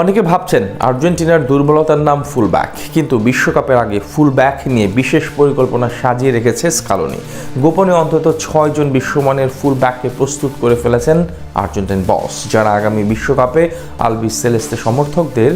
অনেকে ভাবছেন আর্জেন্টিনার দুর্বলতার নাম ফুলব্যাক, কিন্তু বিশ্বকাপের আগে ফুলব্যাক নিয়ে বিশেষ পরিকল্পনা সাজিয়ে রেখেছে স্কালোনি। গোপনে অন্তত ছয়জন বিশ্বমানের ফুলব্যাককে প্রস্তুত করে ফেলেছেন আর্জেন্টিন বস, যারা আগামী বিশ্বকাপে আলবি সেলেস্তে সমর্থকদের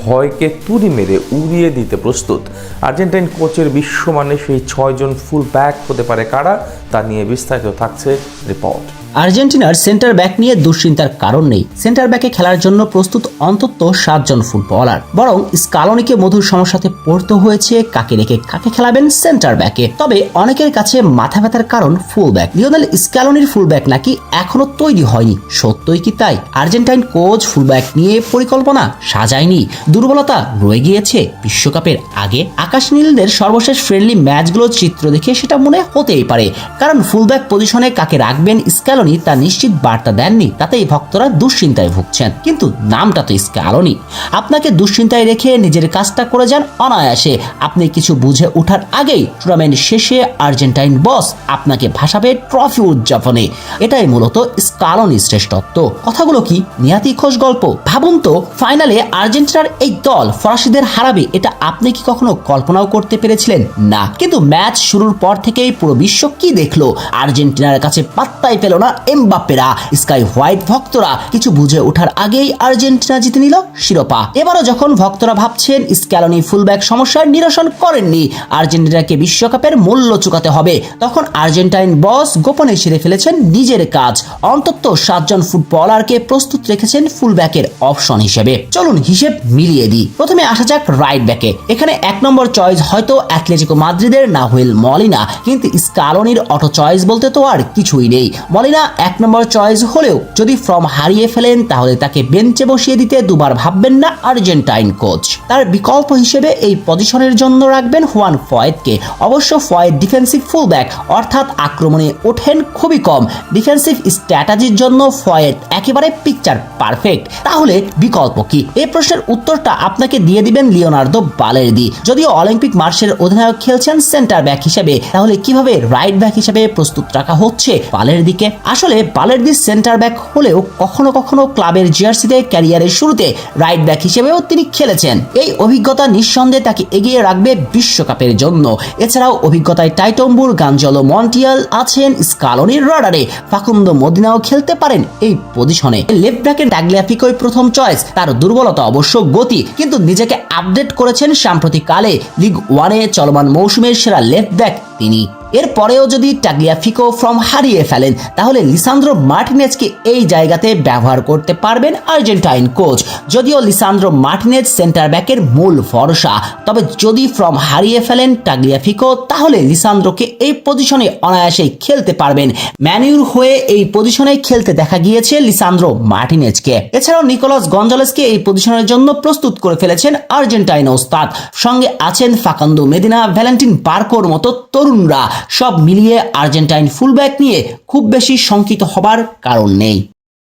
ভয়কে তুড়ি মেরে উড়িয়ে দিতে প্রস্তুত। আর্জেন্টাইন কোচের বিশ্বমানের সেই ছয়জন ফুলব্যাক হতে পারে কারা, তা নিয়ে বিস্তারিত থাকছে রিপোর্ট। আর্জেন্টিনার সেন্টার ব্যাক নিয়ে দুশ্চিন্তার কারণ নেই। সেন্টার ব্যাকে খেলার জন্য প্রস্তুত অন্তত সাতজন ফুটবলার। বরং স্কালনিকে মধুর সমস্যাতে পড়তে হয়েছে, কাকে রেখে কাকে খেলাবেন সেন্টার ব্যাকে। তবে অনেকের কাছে মাথা ব্যথার কারণ ফুল ব্যাক লিওনেল স্ক্যালনির ফুল ব্যাক নাকি এখনও তৈরি হয়নি? সত্যই কি তাই? আর্জেন্টাইন কোচ ফুল ব্যাক নিয়ে পরিকল্পনা সাজায়নি। দুর্বলতা রয়ে গিয়েছে বিশ্বকাপের আগে। আকাশ নীলদের সর্বশেষ ফ্রেন্ডলি ম্যাচগুলোর চিত্র দেখে সেটা মনে হতেই পারে। কারণ ফুলব্যাক পজিশনে কাকে রাখবেন স্ক্যালনি তা নিশ্চিত বার্তা দেননি, তাতেই ভক্তরা দুশ্চিন্তায় ভুগছেন। কিন্তু নামটা তো স্ক্যালনি আপনাকে দুশ্চিন্তায় রেখে নিজের কাজটা করে যান অনায়াসে। আপনি কিছু বুঝে ওঠার আগেই টুর্নামেন্ট শেষে আর্জেন্টাইন বস আপনাকে ভাসাবে ট্রফি উদযাপনে। এটাই মূলত স্কালনি শ্রেষ্ঠত্ব। কথাগুলো কি নিয়াতি খোঁজ গল্প? ভাবুন তো, ফাইনালে আর্জেন্টিনার এই দল ফরাসিদের হারাবে, এটা আপনি কি কখনো কল্পনাও করতে পেরেছিলেন? না। কিন্তু ম্যাচ শুরুর পর থেকেই পুরো বিশ্ব কি দেখল? আর্জেন্টিনার কাছে পাত্তাই পেল না এমবাপ্পেরা, স্কাই হোয়াইট ভক্তরা কিছু বুঝে ওঠার আগেই আর্জেন্টিনা জিতে নিল শিরোপা। এবারও যখন ভক্তরা ভাবছেন, স্ক্যালনি ফুলব্যাক সমস্যার নিরসন করেননি, আর্জেন্টিনাকে বিশ্বকাপের মূল্য চুকাতে হবে, তখন আর্জেন্টাইন বস গোপনে সেরে ফেলেছেন নিজের কাজ। অন্তত সাতজন ফুটবলারকে প্রস্তুত রেখেছেন ফুলব্যাকের অপশন হিসেবে। চলুন হিসেব মিলিয়ে দিই। প্রথমে আসা যাক রাইট ব্যাকে এখানে এক নম্বর চয়েস হয়তো অ্যাথলেটিকো মাদ্রিদের না নাহুয়েল মলিনা, কিন্তু স্কালনির অটো চয়েস বলতে তো আর কিছুই নেই। মলিনা এক নম্বর চয়েস হলেও যদি ফর্ম হারিয়ে ফেলেন, তাহলে তাকে বেঞ্চে বসিয়ে দিতে দুবার ভাববেন না আর্জেন্টাইন কোচ তার বিকল্প হিসেবে এই পজিশনের জন্য রাখবেন হুয়ান ফয়েদকে অবশ্য ফয়েদ ডিফেন্সিভ ফুলব্যাক অর্থাৎ আক্রমণে ওঠেন খুবই কম। ডিফেন্সিভ স্ট্র্যাটাজির জন্য ফয়েদ একেবারে পিকচার পারফেক্ট তাহলে বিকল্প কি? এই প্রশ্নের উত্তরটা আপনাকে দিয়ে দিবেন লিওনার্দো বালেরদি। যদিও অলিম্পিক মার্শের অধিনায়ক খেলছেন সেন্টার ব্যাক হিসেবে, তাহলে কীভাবে রাইট ব্যাক হিসেবে প্রস্তুত রাখা হচ্ছে বালের দিকে আসলে বালেরদি সেন্টার ব্যাক হলেও কখনো কখনো ক্লাবের জার্সিতে ক্যারিয়ারের শুরুতে রাইট ব্যাক হিসেবেও তিনি খেলেছেন। এই অভিজ্ঞতা নিঃসন্দেহে তাকে এগিয়ে রাখবে বিশ্বকাপের জন্য। এছাড়াও অভিজ্ঞতায় টাইটম্বুর, গাঞ্জলো, মন্টিয়াল আছেন স্কালনির রাডারে। ফাকুন্দো মদিনাও খেলতে পারেন এই পজিশনে লেফট ব্যাকের ট্যাগলিয়াফিকোই প্রথম চয়েস তার দুর্বলতা অবশ্য গতি, কিন্তু নিজেকে আপডেট করেছেন সাম্প্রতিক কালে লিগ ওয়ানে চলমান মৌসুমের সেরা লেফট ব্যাক তিনি। এরপরেও যদি টাগলিয়াফিকো ফর্ম হারিয়ে ফেলেন, তাহলে লিসান্দ্রো মার্টিনেজকে এই জায়গাতে ব্যবহার করতে পারবেন আর্জেন্টাইন কোচ। যদিও লিসান্দ্রো মার্টিনেজ সেন্টার ব্যাকের মূল ভরসা, তবে যদি ফর্ম হারিয়ে ফেলেন টাগলিয়াফিকো তাহলে লিসান্দ্রোকে এই পজিশনে অনায়াসেই খেলতে পারবেন। ম্যানিউর হয়ে এই পজিশনে খেলতে দেখা গিয়েছে লিসান্দ্রো মার্টিনেজকে। এছাড়াও নিকোলাস গঞ্জালেসকে এই পজিশনের জন্য প্রস্তুত করে ফেলেছেন আর্জেন্টাইন ওস্তাদ। সঙ্গে আছেন ফাকান্দো মেদিনা, ভ্যালেন্টিন পার্কোর মতো তরুণরা। সব মিলিয়ে আর্জেন্টাইন ফুলব্যাক নিয়ে খুব বেশি শঙ্কিত হবার কারণ নেই।